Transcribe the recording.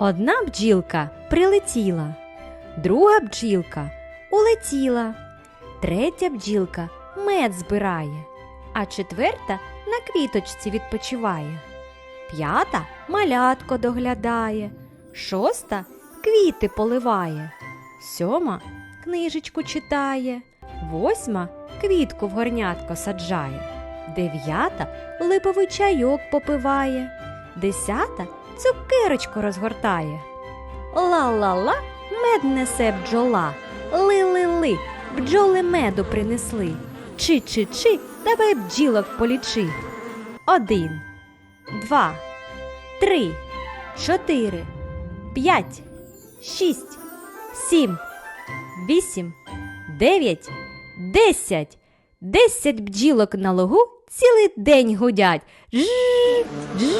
Одна бджілка прилетіла, друга бджілка улетіла, третя бджілка мед збирає, а четверта на квіточці відпочиває. П'ята малятко доглядає, шоста квіти поливає, сьома книжечку читає, восьма квітку в горнятко саджає, дев'ята липовий чайок попиває, десята цукерочку розгортає. Ла-ла-ла, мед несе бджола, ли-ли-ли, бджоли меду принесли. Чи-чи-чи, давай бджілок полічи. Один, два, три, чотири, п'ять, шість, сім, вісім, дев'ять, десять. Десять бджілок на лугу цілий день гудять. Жж, жж,